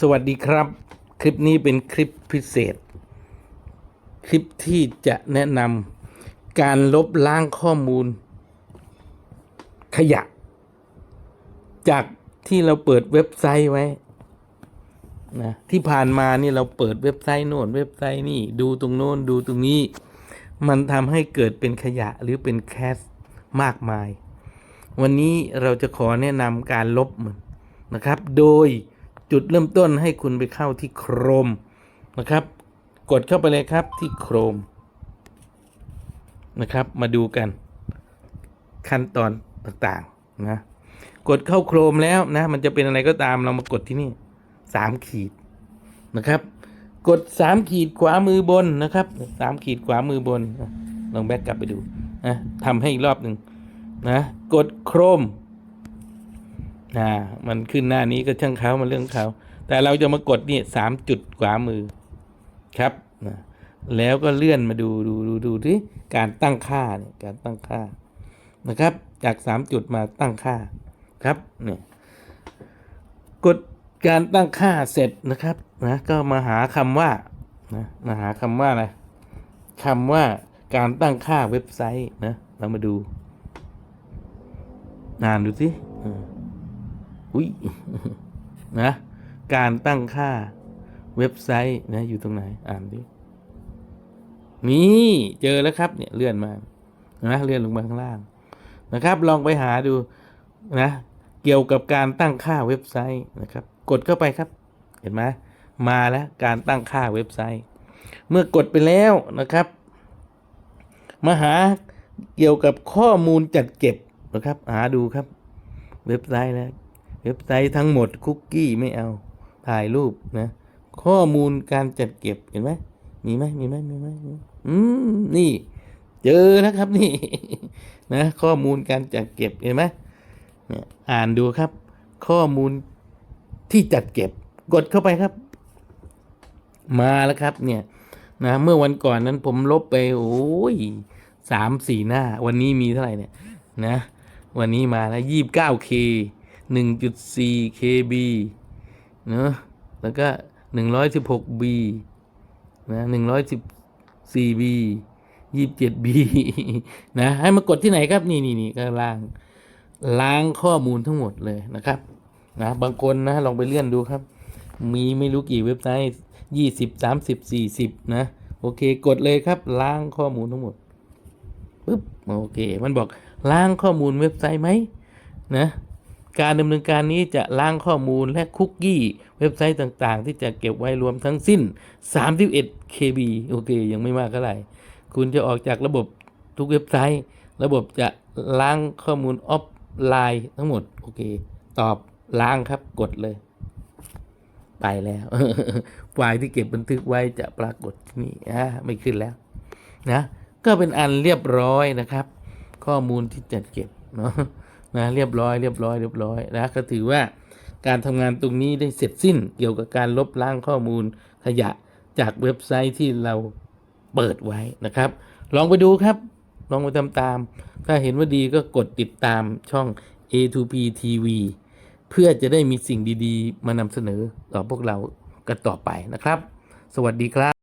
สวัสดีครับ คลิปนี้เป็นคลิปพิเศษ คลิปที่จะแนะนำการลบล้างข้อมูล ขยะ จากที่เราเปิดเว็บไซต์ไว้นะที่ผ่านมานี่เราเปิดเว็บไซต์โน่นเว็บไซต์นี่ดูตรงโน้นดูตรงนี้ มันทำให้เกิดเป็นขยะหรือเป็นแคสมากมาย วันนี้เราจะขอแนะนำการลบมันนะครับ โดย จุดเริ่มต้นให้คุณไปเข้าที่ Chrome นะครับ กดเข้าไปเลยครับที่ Chrome นะครับ มาดูกันขั้นตอนต่างๆนะกดเข้า Chrome แล้วนะ มันจะเป็นอะไรก็ตามเรามากดที่นี่สามขีดนะครับ กดสามขีดขวามือบนนะครับสามขีดขวามือบนลองแบ็กกลับไปดูนะทำให้อีกรอบหนึ่งนะ กดโครม อ่ามันขึ้นหน้านี้ก็ช่างเขามันเรื่องเขาแต่เราจะมากดนี่สามจุดขวามือครับนะแล้วก็เลื่อนมาดูดูดูดูที่การตั้งค่าเนี่ยการตั้งค่านะครับ จากสามจุดมาตั้งค่าครับเนี่ยกดการตั้งค่าเสร็จนะครับนะก็มาหาคำว่านะมาหาคำว่าอะไรคำว่าการตั้งค่าเว็บไซต์นะ เรามาดูอ่านดูสิ อุ้ยนะการตั้งค่าเว็บไซต์นะอยู่ตรงไหนอ่านดินี่เจอแล้วครับเนี่ยเลื่อนมานะเลื่อนลงมาข้างล่างนะครับ ลองไปหาดูนะเกี่ยวกับการตั้งค่าเว็บไซต์นะครับ กดเข้าไปครับ เห็นไหมมาแล้วการตั้งค่าเว็บไซต์ เมื่อกดไปแล้วนะครับมาหาเกี่ยวกับข้อมูลจัดเก็บนะครับ หาดูครับ เว็บไซต์แล้ว เว็บไซต์ทั้งหมดคุกกี้ไม่เอา ถ่ายรูปนะ ข้อมูลการจัดเก็บเห็นไหมมีไหมมีไหมมีไหมอืมนี่ เจอนะครับนี่นะ ข้อมูลการจัดเก็บเห็นไหมเนี่ยอ่านดูครับ ข้อมูลที่จัดเก็บ กดเข้าไปครับ มาแล้วครับ เนี่ย นะ เมื่อวันก่อนนั้นผมลบไปโอ้ยสามสี่หน้า วันนี้มีเท่าไหร่เนี่ย นะ วันนี้มาแล้วยี่บเก้าเค หนึ่งจุดสี่เคบีเนอะแล้วก็หนึ่งร้อยสิบหกบีนะหนึ่งร้อยสิบสี่บียี่สิบเจ็ดบีนะให้มากดที่ไหนครับ นี่นี่นี่ข้างล่าง ล้างข้อมูลทั้งหมดเลยนะครับนะบางคนนะลองไปเลื่อนดูครับ มีไม่รู้กี่เว็บไซต์ยี่สิบสามสิบสี่สิบนะ โอเค กดเลยครับ ล้างข้อมูลทั้งหมดปึ๊บโอเค มันบอกล้างข้อมูลเว็บไซต์ไหมนะ การดำเนินการนี้จะล้างข้อมูลและคุกกี้เว็บไซต์ต่างๆ ที่จะเก็บไว้รวมทั้งสิ้น 31 KB โอเค ยังไม่มากเท่าไหร่ คุณจะออกจากระบบทุกเว็บไซต์ ระบบจะล้างข้อมูลออฟไลน์ทั้งหมด โอเค ตอบล้างครับกดเลย ไปแล้ว ไฟล์ที่เก็บบันทึกไว้จะปรากฏนี่อ่าไม่ขึ้นแล้ว นะ ก็เป็นอันเรียบร้อยนะครับ ข้อมูลที่จัดเก็บเนาะ นะเรียบร้อยเรียบร้อยเรียบร้อยนะก็ถือว่าการทำงานตรงนี้ได้เสร็จสิ้นเกี่ยวกับการลบล้างข้อมูลขยะจากเว็บไซต์ที่เราเปิดไว้นะครับ ลองไปดูครับ ลองไปทำตาม ถ้าเห็นว่าดีก็กดติดตามช่อง A2P TV เพื่อจะได้มีสิ่งดีๆ มานำเสนอต่อพวกเรากันต่อไปนะครับ สวัสดีครับ